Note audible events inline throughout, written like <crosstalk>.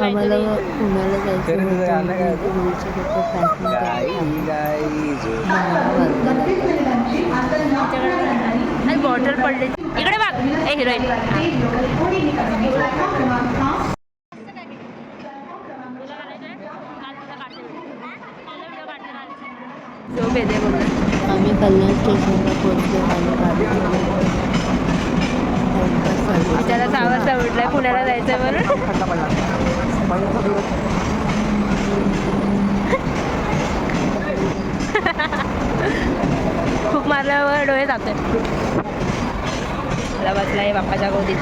आम्हाला पुण्याला जायचं होतं बॉटल पडले. इकडे बघ. ए हिरोईन. आम्ही कल्याण स्टेशनला पोहोचलो आणि. त्याला वाजता उठलाय. पुण्याला जायचं म्हणून थंड पडला खूप मारल्यावर डोळे जाते मला बसलाय बाप्पाच्या गोदीत.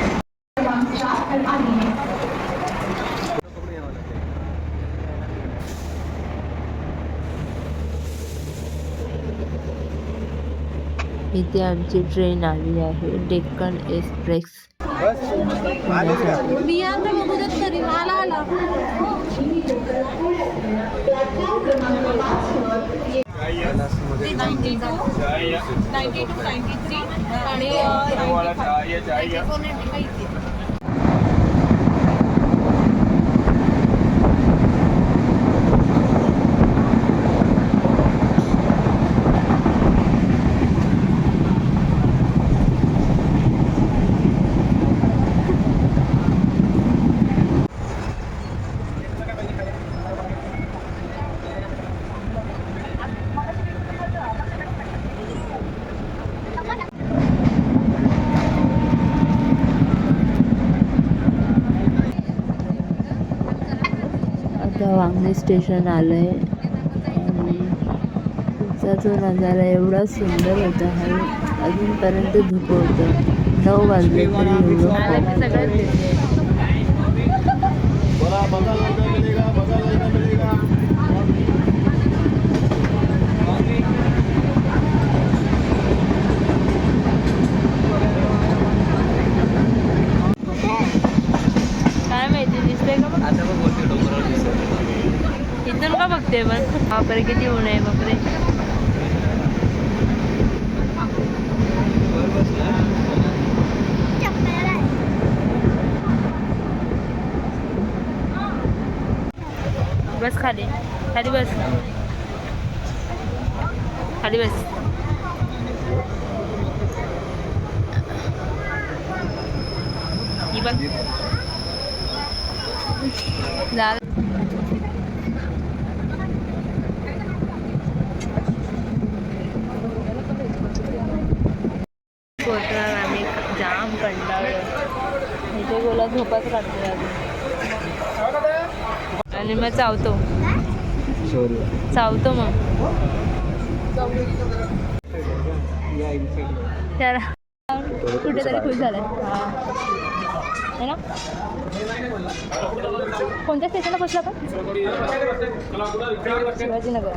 इथे आमची ट्रेन आली आहे डेक्कन एक्सप्रेस. पुण्यासाठी. आता वांगणी स्टेशन आलंय. आणि तिचा जो नजारा एवढा सुंदर होता. हा अजूनपर्यंत धुकं होतं नऊ वाजले तरी एवढं मला पाऊस मी सगळंच घेतलंय. काय माहिती दिसतंय का बघ आता बघ वरती डोंगरावर दिसत इथून का बघते पण बापरे किती ऊन आहे बापरे वर बसला बस खाली. खाली बस. खाली बस. ही आम्ही जाम कंटाळलो इथे गोला झोपाच काढतो अजून. आणि मग चावतो. चावतो मग. कुठेतरी खुश झालाय. है ना? कोणत्या स्टेशनला पोचला आपण शिवाजीनगर.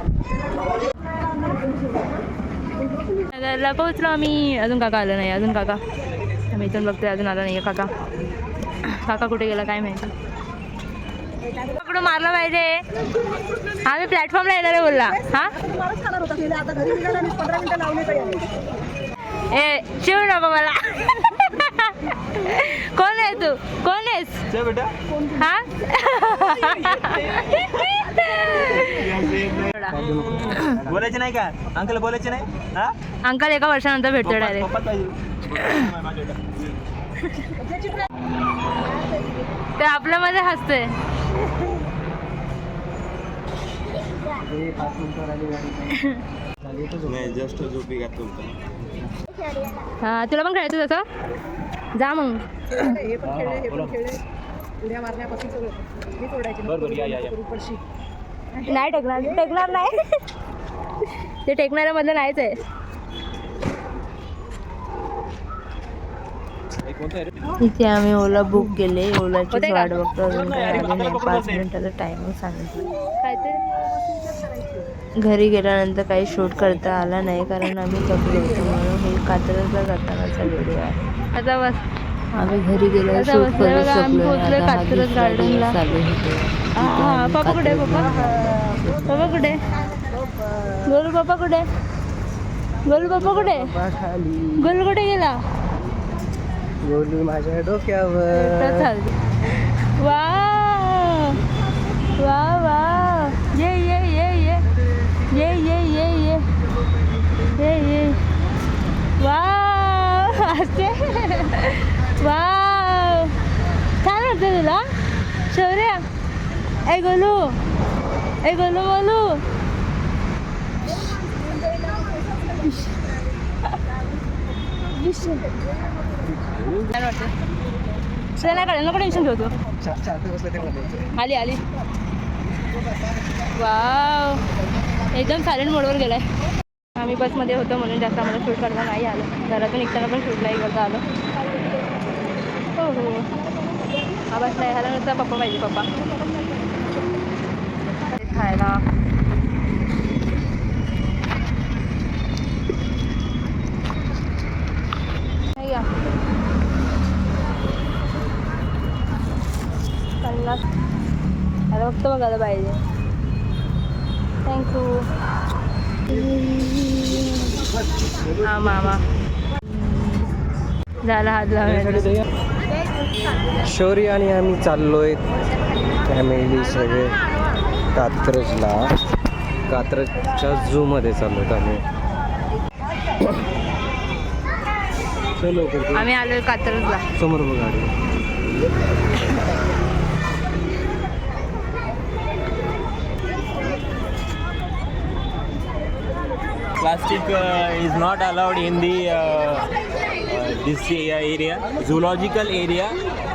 पोहोचलो आम्ही. अजून काका आलं नाही. अजून काका. आम्ही इथून बघतोय. अजून आला नाही काका. काका कुठे गेला काय माहिती. पकडून मारलं पाहिजे. हा मी प्लॅटफॉर्मला येणार आहे बोलला. हा? ए शिव नको मला. <laughs> कोण आहे तू? कोण आहेस? बेटा. हा? बोलायचे नाही का? अंकल बोलायचे नाही? हा? अंकल एका वर्षानंतर भेटतो डायरेक्ट ते आपल्यामध्ये हसतोय. नाही जस्ट झोपी घातलं होतं. हा तुला पण खेळायचं तसं जा मग. बरोबर या या या. नाही टेकणार टेकणार नाही. ते टेकणाऱ्या मधलं नाहीच आहे. हे? इथे आम्ही ओला बुक केले. ओलाची? वाट बघतो अजून काय आली नाही पाच मिनिटाचा टायमिंग सांगितलं. काय ते घरी गेल्यानंतर काही शूट करता आला नाही कारण आम्ही थकलो होतो म्हणून हे कात्रजला जातानाचा व्हिडिओ आहे. आता बस. आम्ही घरी आता शूट करू बघा, आम्ही शकलो हा कात्रज गार्डनला. पप्पा कुठे पप्पा? पप्पा कुठे? गोलू पप्पा कुठे? गोलू पप्पा कुठे? खाली. गोलू कुठे गेला? गोलू माझ्या डोक्यावर. चालते वा वाव छान वाटतं तुला शौर्या ए गोलू ए गोलू गोलू छान वाटतं तुला नाही काढायला नको आली आली. वाव एकदम सायलेंट मोडवर गेलाय. आम्ही बसमध्ये होतो म्हणून जास्त आम्हाला शूट करता नाही आलं. घरातून निघताना पण शूटलाही करता आलं. हो हो हा बसला ह्याला नुसता पप्पा पाहिजे पप्पा खायला हे घ्या. पन्नास अरे फक्त बघायला पाहिजे थँक्यू हा मामा झाला हात लावण्याचा शौर्य आणि आम्ही चाललोय. फॅमिली सगळे कात्रजला. कात्रजच्या झू मध्ये चाललोय आम्ही. चलो करतो. आम्ही आलोय कात्रजला. समोर बघ गाडी Plastic uh, is not allowed this area, zoological area.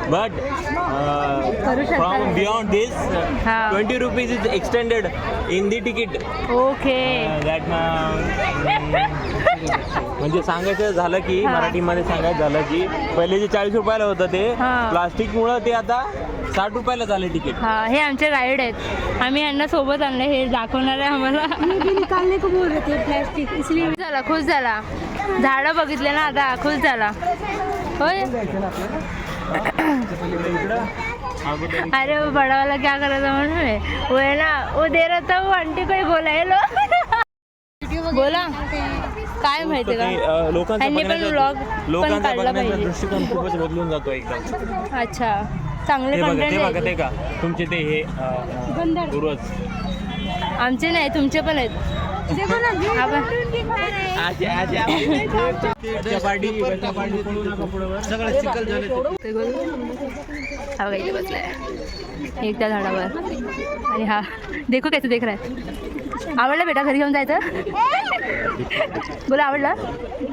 But uh, from beyond this, uh, Ha. 20 rupees is extended in the ticket. Okay Uh, that uh, म्हणजे सांगायचं झालं की. मराठीमध्ये सांगायचं झालं की पहिले जे चाळीस रुपयाला होतं ते. प्लास्टिक मुळे ते आता साठ रुपयाला झाले तिकीट हा हे आमचे गाईड आहेत आम्ही यांना सोबत आणलं हे दाखवणार आहे आम्हाला झाला खुश झाला झाडं बघितले ना आता खुश झाला होय? अरे वो बड़ा वाला क्या कर रहा था मालूम है वो है ना? वो दे रहा था वो आंटी को ही बोला? हेलो बोला. काय माहिती का? पण vlog पण काढला पाहिजे. दृष्टिकोन खूपच बदलून जातो एकदम. अच्छा. चांगले कंटेंट ते का? तुमचे ते हे आमचे नाही तुमचे पण आहेत. आपण हा इथे बसलाय एक त्या झाडावर आणि हा देखो कसं देख रहा आवडलं बेटा घरी घेऊन जायचं बोला आवडलं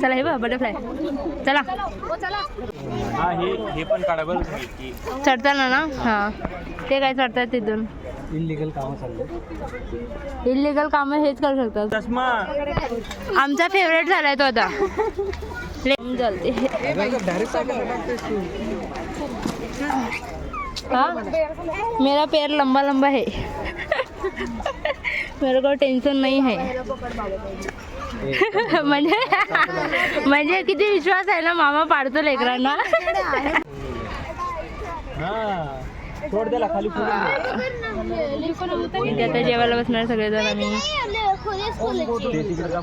चला हे बघ बटरफ्लाय चला हे पण काढा बरं. चढताना ना? हां. ते काय चढतात तिथून? इलिगल कामं चालले इलिगल कामं हेच करू शकतात. चष्मा. आमचा फेवरेट झालाय तो आता. हाँ मेरा पैर लंबा लंबा है. मेरे को टेंशन नहीं है. म्हणजे म्हणजे किती विश्वास आहे ना मामा पाडतो लेकरांना. आता जेवायला बसणार सगळेजण आम्ही.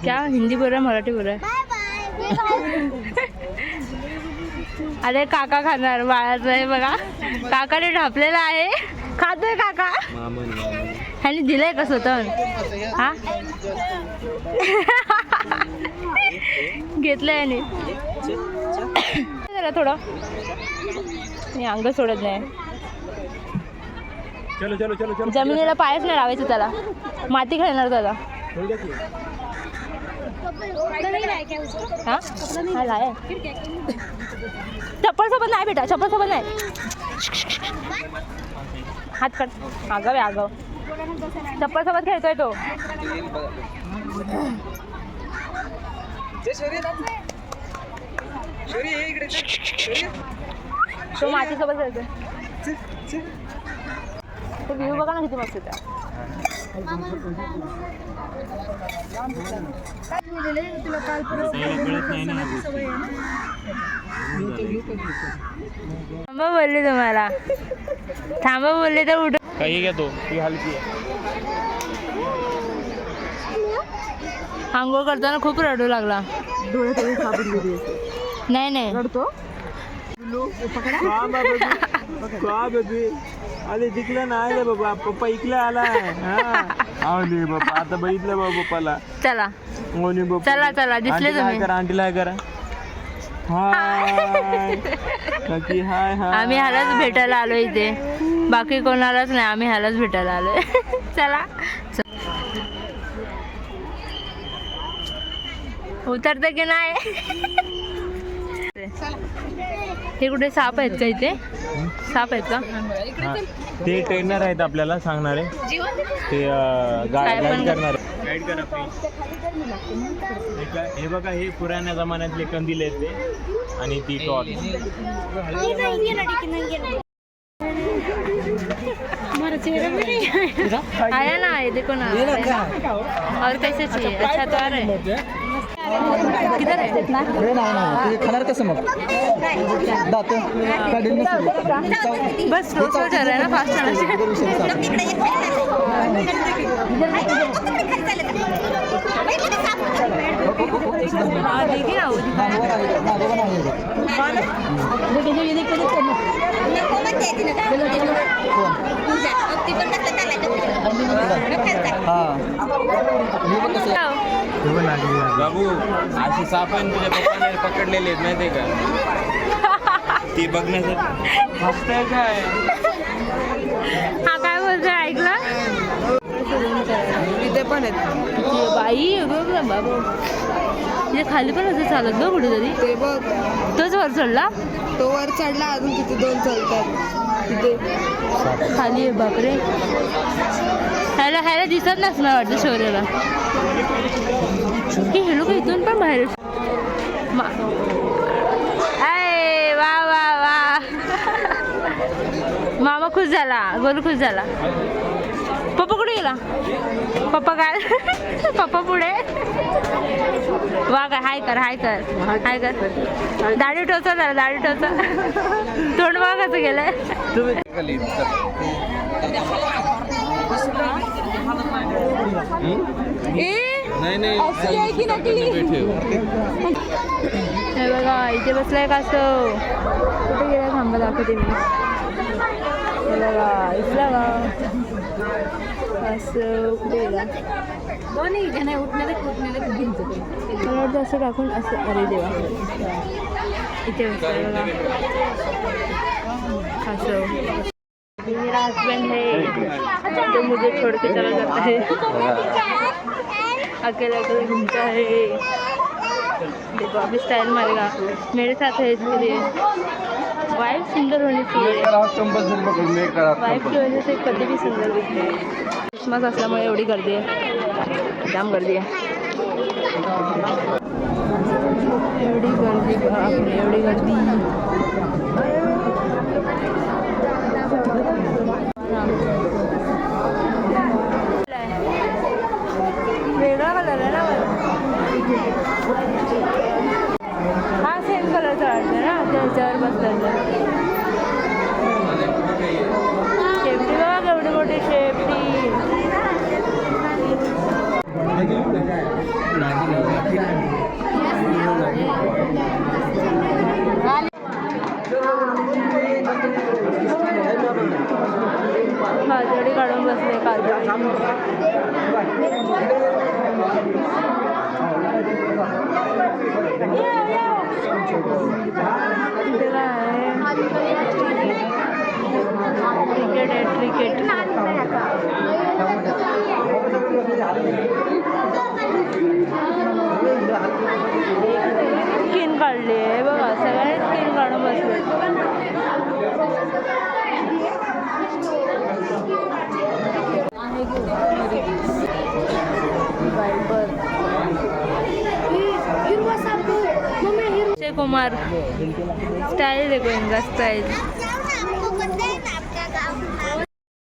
क्या? हिंदी बोल रहा है, मराठी बोल रहा है अरे काका खाणार बाळाचं आहे बघा. काकाने ढापलेला आहे. खातोय काका. ह्याने दिलंय का स्वतः हा? घेतलंय याने जरा थोडं. मी अंग सोडत नाही. चलो चलो चलो चलो. जमिनीला पायच नाही लावायचं त्याला. माती खेळणार त्याला चप्पल सोबत नाही बेटा चप्पल सोबत नाही. हात काढ. आगाव आगाव. चप्पल सोबत खेळतोय तो. तो मातीसोबत खेळतोय. तो व्ह्यू बघा ना किती मस्त थांबा बोलले तुम्हाला. थांबा बोलले तर उठ. काही ती हलकी आहे. आंघोळ करताना खूप रडू लागला. नाही नाही. का बेबी अरे दिखलं नाही रे बाबा पप्पा इकला हा अरे बाबा आता बघितलं बाबा पप्पाला चला. मोनी बाप्पा चला चला दिसले हाय तुम्ही. करा आंटीला करा. हाय. काकी हाय हाय. आम्ही ह्यालाच भेटायला आलो इथे. बाकी कोणालाच नाही आम्ही ह्यालाच भेटायला आलोय. <laughs> चला. च- उतरते की नाही? हे कुठे साप आहेत का इथे? साप आहेत का. ते ट्रेनर आहेत आपल्याला सांगणारे. ते गाईड करणारे. गाईड करा please. हे का- बघा हे पुराण्या जमान्यातले कंदील आहेत ते आणि ती टॉर्च आया ना ये देखो ना और कैसे चाहिए अच्छा तो आ रहा है किधर है खाणार कसं मग? दात बस आ रहा है ना फास्ट आना हाँ. देखिए ना वो दिखा बाबू असे साप आहे ना तुझ्या पप्पाने पकडलेले आहेत माहितीये का? ते बघण्यासाठी. हसताय काय? हा काय बोलतोय? ऐकलं? तिथे पण आहेत. बाई बघ ना बाबू. इथे खाली पण असं चालत बघ कुठेतरी. ते बघ. तोच वर चढला? तो वर चढला अजून तिथे दोन चालतात तिथे खाली आहे बापरे. ह्याला ह्याला दिसत नसणार वाटतं शौर्याला की हे लोक इथून पण बाहेर? मा- आय, वा वा वा. मामा खुश झाला गोलू खुश झाला. पप्पा कुठे गेला? पप्पा काय? पप्पा पुढे? वा काय हाय कर हाय कर हाय कर. दाढी टोचा झाला दाढी टोचा तोंड वा कसं गेलंय नाही नाही. हे. बघा इथे बसलाय का असं? कुठे गेला थांबा दाखवते मी. हे बघा इथला का असं कुठे गेला? मला वाटतं असं टाकून असं अरे देवा. इथे बसलाय बघा. असं. ये मेरा हस्बैंड है तो मुझे छोड़ के चला जाता है। अकेले अकेले घूमता है। देखो अभी स्टाइल मारेगा। मेरे साथ है इसके लिए। वाइफ सुंदर होनी चाहिए। वाइफ की वजह से कधी भी सुंदर दिखते हैं। क्रिसमस असल्यामुळे एवढी गर्दी आहे जाम गर्दी आहे एवढी गर्दी एवढी गर्दी। हा सेम कलरचा वाटतं ना त्या ह्याच्यावर बसलेलं शेपटी बघा केवढी मोठी शेपटी काजळी काढून बसले काजळी इथे काय आहे क्रिकेट आहे क्रिकेट स्किन काढली आहे बघा सगळ्यांनी स्किन काढून बसले अक्षय कुमार स्टाईल देखो इनका स्टाईल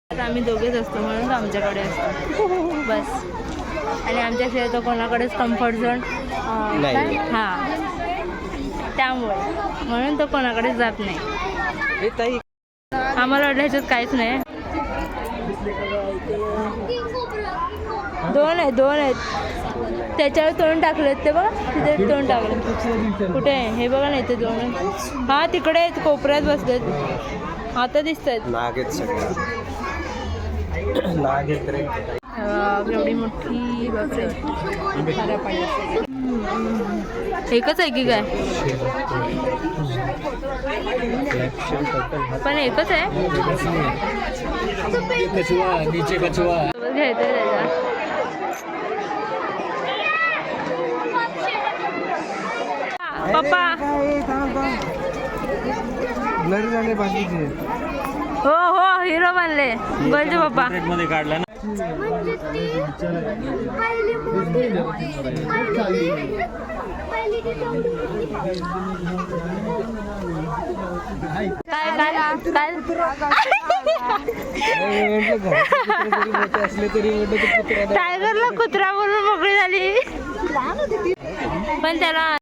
आम्ही दोघेच असतो म्हणून आमच्याकडे असतो. बस. आणि आमच्याशिवाय तो कोणाकडेच कम्फर्ट झोन हां. त्यामुळे. म्हणून तो कोणाकडेच जात नाही. आम्हाला वाटलं ह्याच्यात काहीच नाही. दोन आहेत दोन आहेत. त्याच्यावर तोंड टाकलेत ते बघा तिथे तोंड टाकले. कुठे आहे? हे बघा ना इथे दोन हा तिकडे आहेत कोपऱ्यात बसलेत. आता दिसत आहेत एवढी मोठी एकच आहे की काय? पण एकच आहे. कछुआ पप्पा. ब्लर झाले बाकीचे. हो हो हिरो बनले. गोलचे पप्पा. मध्ये काढला ना. म्हणजे ती पहिली मोठी पहिली ती पहिली ती तेवढी मोठी. काय काय काय? मोठे असले तरी म्हटलं की कुत्रा टायगरला कुत्रा म्हणून मोकळी झाली. पण त्याला